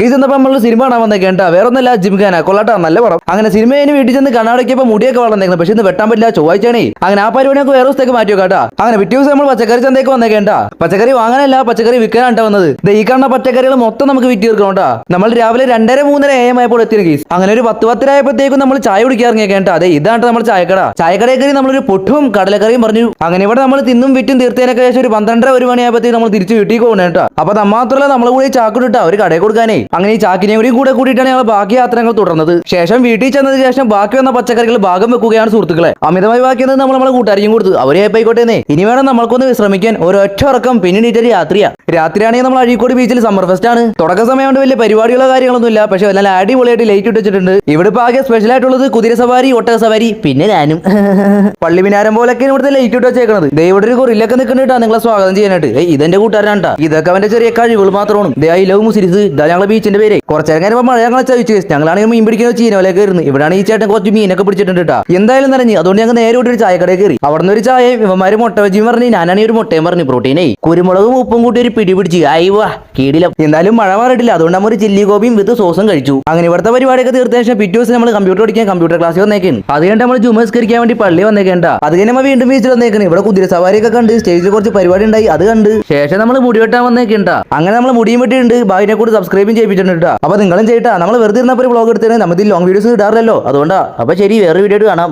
ഗീസ് നമ്മൾ നമ്മൾ സിനിമ കാണാൻ വന്നേക്കേണ്ട വേറെ ഒന്നല്ല ജിംഖാന കൊള്ളാട്ടാ നല്ല പടം. അങ്ങനെ സിനിമ ഇനി വീട്ടിൽ ചെന്ന് കണ്ണാടിക്കപ്പോ മുടിയൊക്കെ വളർന്നേക്കുന്നത് പക്ഷെ ഇന്ന് വെട്ടാൻ പറ്റില്ല ചൊവ്വാഴ്ചയാണേ. അങ്ങനെ ആ പരിപാടിയൊക്കെ വേറെ ദിവസത്തേക്ക് മാറ്റി വെക്കാട്ടാ. അങ്ങനെ പിറ്റേ ദിവസം നമ്മൾ പച്ചക്കറി ചന്തയ്ക്ക് വന്നേക്കേണ്ട പച്ചക്കറി വാങ്ങാനല്ല പച്ചക്കറി വിൽക്കാനാണ് വന്നത്. ഈ കാണുന്ന പച്ചക്കറികൾ മൊത്തം നമുക്ക് വിറ്റ് തീർക്കണോട്ടാ നമ്മൾ രാവിലെ രണ്ടര മൂന്നര എ എം ആയപ്പോൾ എത്തിയ ഗീസ് അങ്ങനെ ഒരു പത്ത് പത്തരായപ്പോഴത്തേക്കും നമ്മൾ ചായ കുടിക്കാൻ ഇറങ്ങിയേക്കേണ്ട അതെ ഇതാണ് നമ്മൾ ചായക്കട. ചായക്കടയിൽ കയറി നമ്മളൊരു പൊട്ടും കടലക്കറിയും പറഞ്ഞു. അങ്ങനെ ഇവിടെ നമ്മൾ തിന്നും വിറ്റും തീർത്തതിനൊക്കെ ശേഷം ഒരു പന്ത്രണ്ടര ഒരു മണിയായപ്പോഴത്തേക്ക് നമ്മൾ തിരിച്ച് വീട്ടിൽ പോകണേട്ടാ അപ്പൊ നമ്മ മാത്രമല്ല നമ്മൾ കൂടി ചാക്കിട്ടാ ഒരു കടയിൽ കൊടുക്കാനേ. അങ്ങനെ ഈ ചാക്കിനെയും കൂടി കൂടെ കൂടിയിട്ടാണ് ഞങ്ങൾ ബാക്കി യാത്രകൾ തുടർന്നത്. ശേഷം വീട്ടിൽ ചെന്നതിന് ശേഷം ബാക്കി വന്ന പച്ചക്കറികൾ ഭാഗം വെക്കുകയാണ് സുഹൃത്തുക്കളെ. അമിതമായി ബാക്കിയത് നമ്മൾ നമ്മളെ കൂട്ടുകാരിക്കും കൊടുത്തു. അവരെ പോയിക്കോട്ടെ ഇനി വേണം നമ്മൾക്കൊന്ന് വിശ്രമിക്കാൻ ഒരൊറ്റ ഉറക്കം പിന്നീട് യാത്രയാ രാത്രിയാണെങ്കിൽ നമ്മൾ അഴീക്കോട് ബീച്ചിൽ സമ്മർ ഫെസ്റ്റ് ആണ്. തുടക്ക സമയം കൊണ്ട് വലിയ പരിപാടികളോ കാര്യങ്ങളൊന്നും ഇല്ല പക്ഷെ നല്ല അടിപൊളിയായിട്ട് ലൈറ്റ് ഇട്ട് വെച്ചിട്ടുണ്ട്. ഇവിടെ ഇപ്പൊ ആകെ സ്പെഷ്യൽ ആയിട്ടുള്ളത് കുതിര സവാരി ഒട്ടക സവാരി പിന്നെ ഞാനും. പള്ളി മിനാരം പോലൊക്കെ ഇവിടുത്തെ ലൈറ്റ് ഇട്ട് വെച്ചേക്കണത്. ദേ ഇവിടെ ഒരു കുറിലൊക്കെ നിൽക്കുന്നുണ്ടാ നിങ്ങളെ സ്വാഗതം ചെയ്യാനായിട്ട്. ഇതെന്റെ കൂട്ടുകാരനാണ്ടാ ഇതൊക്കെ അവന്റെ ചെറിയ കഴിവുകൾ മാത്രമാണ്. ദേ ഐ ലവ് മുസിരിസ്. ഞങ്ങളെ ബീച്ചിന്റെ പേര്. കുറച്ചേരം കഴിഞ്ഞപ്പോൾ മഴ ഞങ്ങളെ ചോദിച്ചു ഞങ്ങളാണെങ്കിൽ മീൻ പിടിക്കുന്ന ചീനോലേക്ക് കയറുന്നത് ഇവിടെയാണ് ഈ ചേട്ടൻ കുറച്ച് മീനൊക്കെ പിടിച്ചിട്ടുണ്ട് കേട്ടോ എന്തായാലും നിറഞ്ഞു അതുകൊണ്ട് ഞങ്ങൾ നേരെ ഒരു ചായക്കടയിൽ കയറി. അവിടെ നിന്ന് ഒരു ചായയും ഇവന്മാര് മുട്ട വെച്ചും പറഞ്ഞു ഞാനാണെങ്കിൽ ഒരു മുട്ടയും പറഞ്ഞു. പ്രോട്ടീനേ കുരുമുളകും ഉപ്പും കൂട്ടി ഒരു പിടി പിടിച്ച്. അയ്യോ കീടില. എന്തായാലും മഴ മാറിയിട്ടില്ല. അതുകൊണ്ട് നമ്മൾ ഒരു ചില്ലി ഗോപിയും വിത്ത് സോസും കഴിച്ചു. അങ്ങനെ ഇവിടുത്തെ പരിപാടിയൊക്കെ തീർത്ത ശേഷം പിറ്റേ ദിവസം നമ്മൾ കമ്പ്യൂട്ടർ പഠിക്കാൻ കമ്പ്യൂട്ടർ ക്ലാസ്സിൽ വന്നേക്കും അത് കഴിഞ്ഞ് നമ്മൾ ജുമസ്കരിക്കാൻ വേണ്ടി പള്ളി വന്നേക്കേണ്ട അത് കഴിഞ്ഞ് നമ്മൾ വീണ്ടും ബീച്ചിൽ വന്നേക്കണം. ഇവിടെ കുതിര സവാരിയൊക്കെ കണ്ട് സ്റ്റേജിൽ കുറച്ച് പരിപാടി ഉണ്ടായി. അത് കണ്ട്. ശേഷം നമ്മൾ മുടി വെട്ടാൻ വന്നേക്കണ്ട അങ്ങനെ നമ്മൾ മുടിയും വെട്ടിയിട്ടുണ്ട്. ബാഗിനെ കൂടി സബ്സ്ക്രൈബും ചെയ്യിപ്പിച്ചിട്ടുണ്ട്. ട്ടോ. അപ്പൊ നിങ്ങളും ചെയ്യട്ടാ. നമ്മൾ വെറുതെ ഇരുന്നപ്പോൾ ഒരു വ്ളോഗ് എടുത്തേ നമ്മൾ ഈ ലോങ് വീഡിയോസ് ഇടാറില്ലല്ലോ. അതുകൊണ്ടാ. അപ്പൊ ശരി വേറെ വീഡിയോ കാണാം.